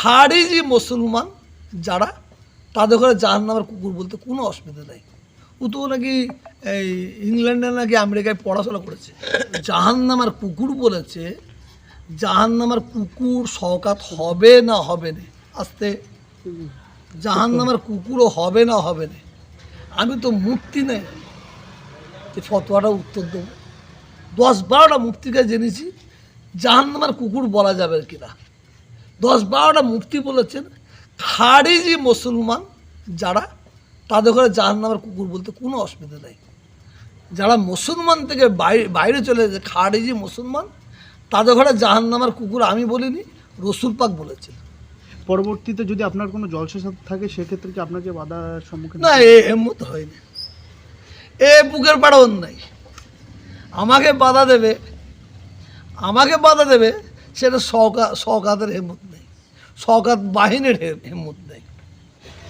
খারিজি মুসলমান যারা, তাদের ঘরে জাহান নামের কুকুর বলতে কোনো অসুবিধা নেই। ও তো নাকি এই ইংল্যান্ডে নাকি আমেরিকায় পড়াশোনা করেছে। জাহান নামার কুকুর বলেছে জাহান নামার কুকুর শওকাত হবে না হবে না। আস্তে। জাহান নামার কুকুরও হবে না হবে না। আমি তো মুক্তি নেই। যে ফতোয়াটা উত্তর দেবো। দশ বারোটা মুক্তিকে জেনেছি জাহান নামার কুকুর বলা যাবে কিনা। দশ বারোটা মুফতি বলেছেন খারিজি মুসলমান যারা তাদের ঘরে জাহান নামের কুকুর বলতে কোনো অসুবিধা নেই। যারা মুসলমান থেকে বাইরে বাইরে চলে যায় খারিজি মুসলমান তাদের ঘরে জাহান নামের কুকুর আমি বলিনি রসুল পাক বলেছেন। পরবর্তীতে যদি আপনার কোনো জলসা থাকে সেক্ষেত্রে কি আপনাকে বাধার সম্মুখীন না এ হেমত হয়নি। এ বুকের পাড়া অন্যায়। আমাকে বাধা দেবে আমাকে বাধা দেবে সেটা সকা সকাতের হেমত নেই। সকাত বাহিনীর হেমত নেই।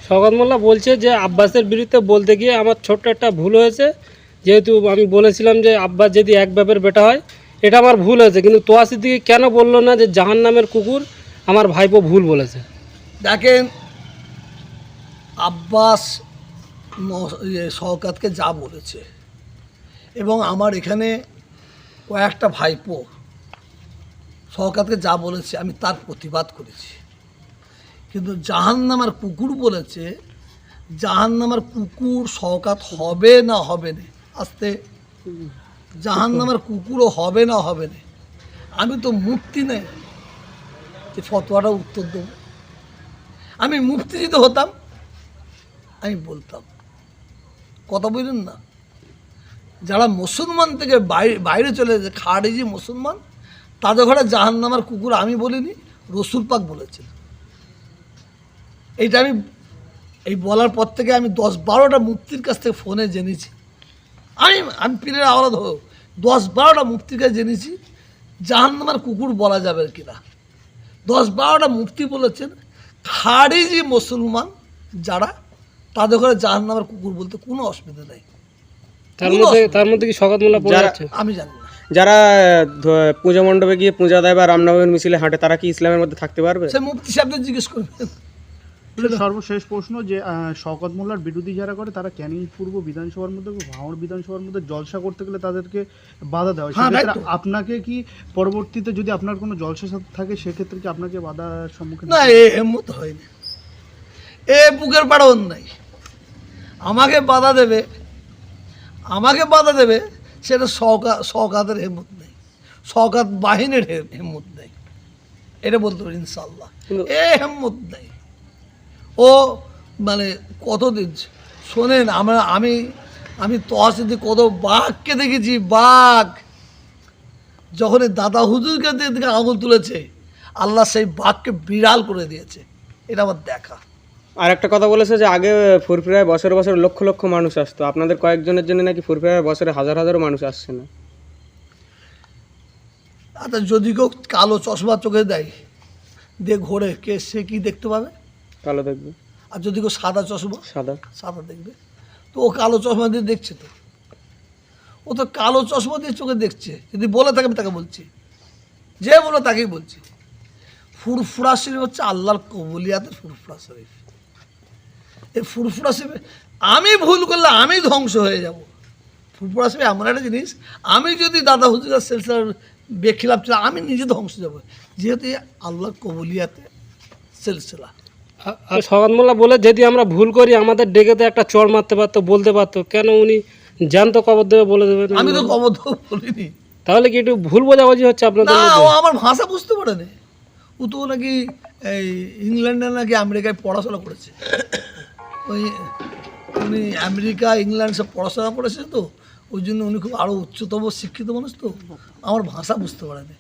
শওকত মোল্লা বলছে যে আব্বাসের বিরুদ্ধে বলতে গিয়ে আমার ছোট্ট একটা ভুল হয়েছে। যেহেতু আমি বলেছিলাম যে আব্বাস যদি এক ব্যাপের বেটা হয় এটা আমার ভুল হয়েছে। কিন্তু তোয়া সিদ্দিকি কেন বলল না যে জাহান নামের কুকুর আমার ভাইপো ভুল বলেছে? দেখেন আব্বাস ইয়ে শওকাতকে যা বলেছে এবং আমার এখানে কয়েকটা ভাইপো শওকাতকে যা বলেছে, আমি তার প্রতিবাদ করেছি। কিন্তু জাহান্নামার কুকুর বলেছে, জাহান্নামার কুকুর শওকাত হবে না হবে না। আস্তে। জাহান্নামার কুকুরও হবে না হবে না। আমি তো মুক্তি নেই যে ফতোয়াটা উত্তর দেবো। আমি মুক্তি যদি হতাম, আমি বলতাম। কথা বললেন না? যারা মুসলমান থেকে বাইরে চলে যায় খারিজি মুসলমান তাদের ঘরে জাহান নামার কুকুর আমি বলিনি রসুল পাক বলেছেন। এইটা আমি এই বলার পর থেকে আমি দশ বারোটা মুক্তির কাছ থেকে ফোনে জেনেছি। আমি আমি পীরের আওলাদ হো দশ বারোটা মুক্তির কাছে জেনেছি জাহান নামার কুকুর বলা যাবে কিনা। দশ বারোটা মুক্তি বলেছেন খারিজি মুসলমান যারা তাদের ঘরে জাহান নামের কুকুর বলতে কোনো অসুবিধা নেই। তার মধ্যে অসুবিধা তার মধ্যে কি মোল্লা আমি জানি যারা পূজা মণ্ডপে গিয়ে পূজা দেয় বা রামনবমীর মিছিলে হাঁটে তারা কি ইসলামের মধ্যে থাকতে পারবে? সে মুফতি সাহেবদের জিজ্ঞেস করবেন সর্বশেষ প্রশ্ন যে আহ, শওকত মোল্লার বিরোধী যারা করে তারা ক্যানিং পূর্ব বিধানসভার মধ্যে ভাঙড় বিধানসভার মধ্যে জলসা করতে গেলে তাদেরকে বাধা দেওয়া হয়? হ্যাঁ, তো। আপনাকে কি পরবর্তীতে যদি আপনার কোনো জলসা থাকে সেক্ষেত্রে কি আপনাকে বাধার সম্মুখীন না এ হেমত হয়নি। এ বুকের পাড়া অন্যায়। আমাকে বাধা দেবে আমাকে বাধা দেবে সেটা সকা সকাতের হেমত নেই। সকাত বাহিনীর হেমত নেই। এটা বলতে পারি ইনশাল্লাহ এ হেমত নেই। ও মানে কতদিন শোনেন আমরা আমি আমি তহসিদি কত বাঘকে দেখেছি বাঘ। যখন এই দাদা হুজুরকে দিকে আঙুল তুলেছে আল্লাহ সেই বাঘকে বিড়াল করে দিয়েছে। এটা আমার দেখা। আর একটা কথা বলেছে যে আগে ফুরফুরায় বছরে বছরে লক্ষ লক্ষ মানুষ আসতো। আপনাদের কয়েকজনের জন্য নাকি ফুরফুরায় বছরে হাজার হাজারও মানুষ আসছে না? আচ্ছা যদি কেউ কালো চশমা চোখে দেয় দিয়ে ঘোরে কে সে কি দেখতে পাবে? কালো দেখবে। আর যদি কেউ সাদা চশমা সাদা। সাদা দেখবে। তো ও কালো চশমা দিয়ে দেখছে তো। ও তো কালো চশমা দিয়ে চোখে দেখছে। যদি বলে থাকে আমি তাকে বলছি। যে বলে তাকেই বলছি। ফুরফুরা শরীফ হচ্ছে আল্লাহর কবুলিয়াতের ফুরফুরা শরীফ। এই ফুরফুরা শরীফ আমি ভুল করলে আমি ধ্বংস হয়ে যাব। ফুরফুরা শরীফ এমন একটা জিনিস আমি যদি দাদা হুজুরের সিলসিলার বেখিলাপ ছিল আমি নিজে ধ্বংস যাব। যেহেতু আল্লাহ কবুলিয়াতে সিলসিলা। আ- আর শওকত মোল্লা বলে যদি আমরা ভুল করি আমাদের ডেকে তো একটা চড় মারতে পারতো বলতে পারতো। কেন উনি জ্যান্ত কবর দেবে বলে দেবেন আমি তো কবর দেবো বলিনি। তাহলে কি একটু ভুল বোঝাবুঝি হচ্ছে আপনাদের না ও আমার ভাষা বুঝতে পারে না ও তো নাকি এই ইংল্যান্ডে নাকি আমেরিকায় পড়াশোনা করেছে। ওই উনি আমেরিকা, ইংল্যান্ড সব পড়াশোনা করেছে তো, ওই জন্য উনি খুব আরও উচ্চতম শিক্ষিত মানুষ তো। আমার ভাষা বুঝতে পারে না